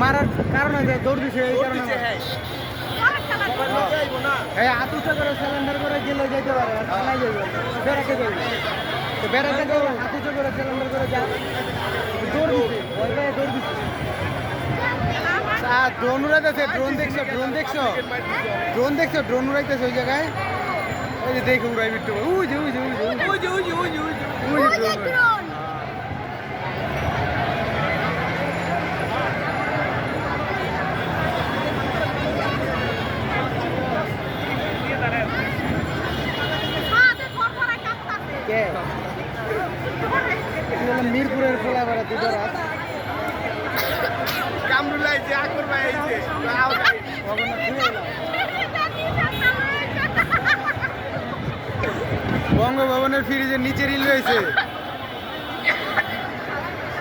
মারার কারণ আছে দৌড় দিছে এই কারণে না এই আতুটা করে সিলিন্ডার করে গেলে যেতে পারে যাবে বেড়াতে যাবে বেড়াতে যাবে আতুটা করে সিলিন্ডার করে যা আর ড্রোন উড়াইতেছে ড্রোন দেখছ ড্রোন দেখছ? ড্রোন দেখছ ড্রোন উড়াইতেছে ওই জায়গায়? ওই যে দেখে উড়াই বিট্টু উই যে ওই যে ওই যে ওই যে। ওই যে ওই যে। ড্রোন মিরপুরের পোলা বেড়া দুটো রাত। বঙ্গভবনের ফ্রিজের নিচে রিল রয়েছে।